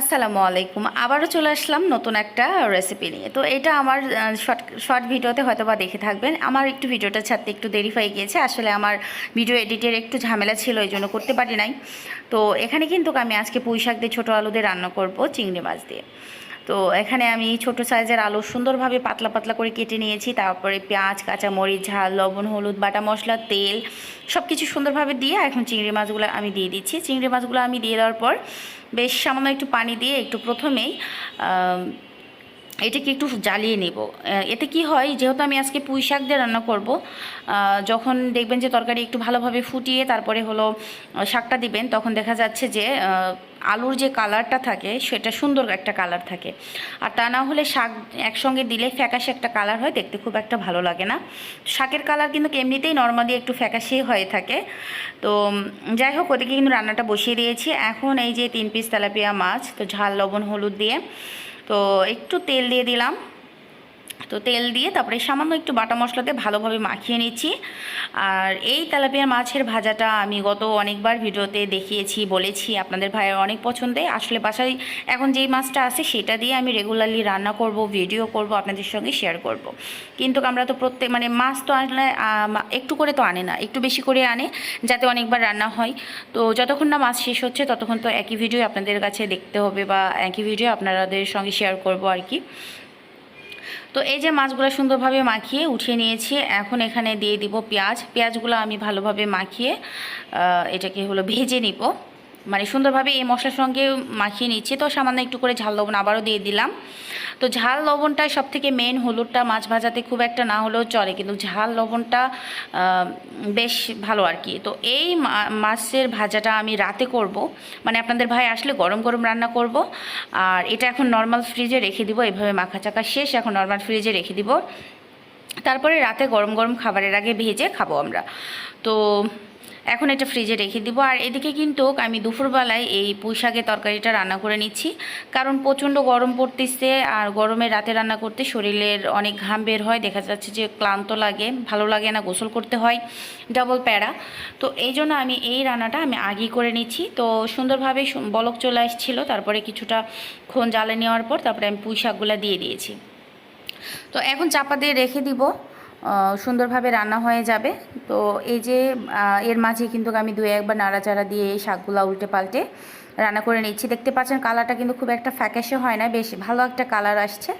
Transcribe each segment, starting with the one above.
আসসালামু আলাইকুম। আবারও চলে আসলাম নতুন একটা রেসিপি নিয়ে। তো এটা আমার শর্ট শর্ট ভিডিওতে হয়তো বা দেখে থাকবেন। আমার একটু ভিডিওটা ছাড়তে একটু দেরি হয়ে গিয়েছে। আসলে আমার ভিডিও এডিটের একটু ঝামেলা ছিল, এই জন্য করতে পারি নাই। তো এখানে কিন্তু আমি আজকে পুঁই শাক দিয়ে ছোটো আলু দিয়ে রান্না করব, চিংড়ি মাছ দিয়ে। তো এখানে আমি ছোট সাইজের আলু সুন্দরভাবে পাতলা পাতলা করে কেটে নিয়েছি, তারপরে পেঁয়াজ, কাঁচামরিচ, ঝাল, লবণ, হলুদ, বাটা মশলা, তেল সব কিছু সুন্দরভাবে দিয়ে এখন চিংড়ি মাছগুলো আমি দিয়ে দিচ্ছি। চিংড়ি মাছগুলো আমি দিয়ে দেওয়ার পর বেশ সামান্য একটু পানি দিয়ে একটু প্রথমেই এটাকে একটু জ্বালিয়ে নেব। এতে কি হয়, যেহেতু আমি আজকে পুঁই শাক দিয়ে রান্না করব যখন দেখবেন যে তরকারি একটু ভালোভাবে ফুটিয়ে তারপরে হলো শাকটা দিবেন, তখন দেখা যাচ্ছে যে আলুর যে কালারটা থাকে, সেটা সুন্দর একটা কালার থাকে। আর তা না হলে শাক একসঙ্গে দিলে ফ্যাকাশে একটা কালার হয়, দেখতে খুব একটা ভালো লাগে না। শাকের কালার কিন্তু এমনিতেই নর্মালি একটু ফ্যাকাশে হয়ে থাকে। তো, যাই হোক, ওদিকে কিন্তু রান্নাটা বসিয়ে দিয়েছি। এখন এই যে তিন পিস তেলাপিয়া মাছ, তো ঝাল, লবণ, হলুদ দিয়ে। তো, একটু তেল দিয়ে দিলাম। তো তেল দিয়ে তারপরে সামান্য একটু বাটা মশলাতে ভালোভাবে মাখিয়ে নিচ্ছি। আর এই তেলাপিয়া মাছের ভাজাটা আমি গত অনেকবার ভিডিওতে দেখিয়েছি, বলেছি আপনাদের ভাইয়ের অনেক পছন্দে। আসলে বাসায় এখন যেই মাছটা আছে সেটা দিয়ে আমি রেগুলারলি রান্না করব ভিডিও করব, আপনাদের সঙ্গে শেয়ার করব। কিন্তু আমরা তো প্রত্যেক মানে মাছ তো আনলে একটু করে তো আনে না, একটু বেশি করে আনে যাতে অনেকবার রান্না হয়। তো যতক্ষণ না মাছ শেষ হচ্ছে ততক্ষণ তো একই ভিডিও আপনাদের কাছে দেখতে হবে বা একই ভিডিও আপনাদের সঙ্গে শেয়ার করব আর কি। তো এই যে মাছগুলো সুন্দরভাবে মাখিয়ে উঠিয়ে নিয়েছি, এখন এখানে দিয়ে দিব পেঁয়াজ। পেঁয়াজগুলো আমি ভালোভাবে মাখিয়ে এটাকে হলো ভেজে নিব। মানে সুন্দরভাবে এই মশলার সঙ্গে মাখিয়ে নিচ্ছি। তো সামান্য একটু করে ঝাল লবণ আবারও দিয়ে দিলাম। তো ঝাল লবণটাই সব থেকে মেন হলুদটা মাছ ভাজাতে খুব একটা না হলেও চলে, কিন্তু ঝাল লবণটা বেশ ভালো আর কি। তো এই মাছের ভাজাটা আমি রাতে করব। মানে আপনাদের ভাই আসলে গরম গরম রান্না করব। আর এটা এখন নর্মাল ফ্রিজে রেখে দিব, এভাবে মাখা চাকা শেষ, এখন নর্মাল ফ্রিজে রেখে দিব। তারপরে রাতে গরম গরম খাবারের আগে ভেজে খাব আমরা। তো এখন এটা ফ্রিজে রেখে দিব। আর এদিকে কিন্তু আমি দুপুরবেলায় এই পুঁই শাকের তরকারিটা রান্না করে নিচ্ছি। কারণ প্রচণ্ড গরম পড়তেছে আর গরমে রাতে রান্না করতে শরীরের অনেক ঘাম বের হয়। দেখা যাচ্ছে যে ক্লান্ত লাগে, ভালো লাগে না, গোসল করতে হয় ডাবল প্যারা। তো এই জন্য আমি এই রান্নাটা আমি আগেই করে নিচ্ছি। তো সুন্দরভাবে বলক চলে আসছিল, তারপরে কিছুটা ক্ষণ জ্বালে নেওয়ার পর তারপরে আমি পুঁই শাকগুলো দিয়ে দিয়েছি। তো এখন চাপা দিয়ে রেখে দিব। সুন্দরভাবে রান্না হয়ে যাবে। তো এই যে এর মাঝে কিন্তু আমি দু একবার নাড়াচাড়া দিয়ে এই শাকগুলো উল্টে পাল্টে রান্না করে নিচ্ছি। দেখতে পাচ্ছেন কালারটা কিন্তু খুব একটা ফ্যাকাশে হয় না, বেশ ভালো একটা কালার আসছে।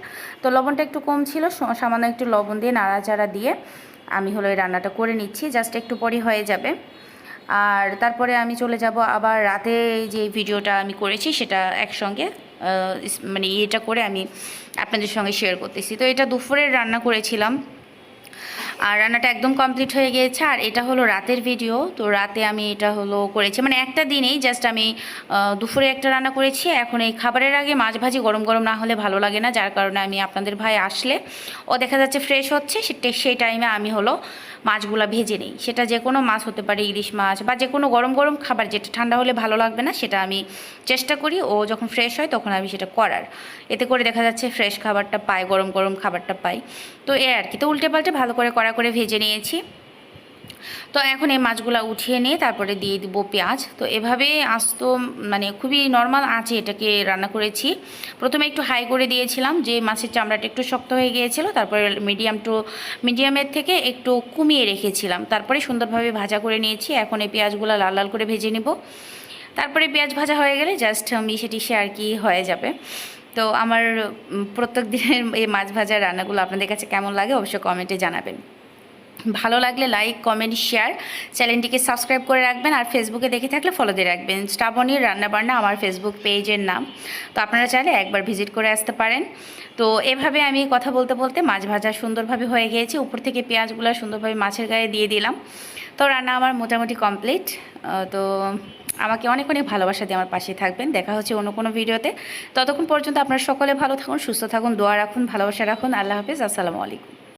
তো লবণটা একটু কম ছিল সামান্য একটু লবণ দিয়ে নাড়াচাড়া দিয়ে আমি হলো এই রান্নাটা করে নিচ্ছি, জাস্ট একটু পরই হয়ে যাবে। আর তারপরে আমি চলে যাব আবার রাতে যে ভিডিওটা আমি করেছি, সেটা একসঙ্গে মানে এটা করে আমি আপনাদের সঙ্গে শেয়ার করতেছি। তো এটা দুপুরের রান্না করেছিলাম। আর রান্নাটা একদম কমপ্লিট হয়ে গিয়েছে। আর এটা হলো রাতের ভিডিও তো রাতে আমি এটা হলো করেছি। মানে একটা দিনেই জাস্ট আমি দুপুরে একটা রান্না করেছি। এখন এই খাবারের আগে মাছ ভাজি গরম গরম না হলে ভালো লাগে না, যার কারণে আমি আপনাদের ভাই আসলে, ও দেখা যাচ্ছে ফ্রেশ হচ্ছে সেই টাইমে আমি হলো মাছগুলা ভেজে নিই। সেটা যে কোনো মাছ হতে পারে, ইলিশ মাছ বা যে কোনো গরম গরম খাবার যেটা ঠান্ডা হলে ভালো লাগবে না, সেটা আমি চেষ্টা করি। ও যখন ফ্রেশ হয় তখন আমি সেটা করার। এতে করে দেখা যাচ্ছে ফ্রেশ খাবারটা পাই গরম গরম খাবারটা পাই তো এ আর কি। তো উল্টে পাল্টে ভালো করে কড়া করে ভেজে নিয়েছি। তো এখন এই মাছগুলো উঠিয়ে নিয়ে তারপরে দিয়ে দিব পেঁয়াজ। তো এভাবে আস্ত মানে খুবই নর্মাল আঁচে এটাকে রান্না করেছি। প্রথমে একটু হাই করে দিয়েছিলাম, যে মাছের চামড়াটা একটু শক্ত হয়ে গিয়েছিল, তারপরে মিডিয়াম টু মিডিয়ামের থেকে একটু কমিয়ে রেখেছিলাম। তারপরে সুন্দরভাবে ভাজা করে নিয়েছি, এখন এই পেঁয়াজগুলো লাল লাল করে ভেজে নিব। তারপরে পেঁয়াজ ভাজা হয়ে গেলে জাস্ট মিশে টিশে আর কি হয়ে যাবে। তো আমার প্রত্যেক দিনের এই মাছ ভাজা রান্নাগুলো আপনাদের কাছে কেমন লাগে অবশ্যই কমেন্টে জানাবেন। ভালো লাগলে লাইক কমেন্ট শেয়ার চ্যানেলটিকে সাবস্ক্রাইব করে রাখবেন আর ফেসবুকে দেখে থাকলে ফলো দিয়ে রাখবেন। শ্রাবণীর রান্নাবান্না আমার ফেসবুক পেজের নাম। তো আপনারা চাইলে একবার ভিজিট করে আসতে পারেন। তো এভাবে আমি কথা বলতে বলতে মাছ ভাজা সুন্দরভাবে হয়ে গিয়েছে। উপর থেকে পেঁয়াজগুলো সুন্দরভাবে মাছের গায়ে দিয়ে দিলাম। তো রান্না আমার মোটামুটি কমপ্লিট তো আমাকে অনেক অনেক ভালোবাসা দিয়ে আমার পাশে থাকবেন। দেখা হচ্ছে অন্য কোনো ভিডিওতে। ততক্ষণ পর্যন্ত আপনারা সকলে ভালো থাকুন, সুস্থ থাকুন, দোয়া রাখুন, ভালোবাসা রাখুন। আল্লাহ হাফিজ। আসসালামু আলাইকুম।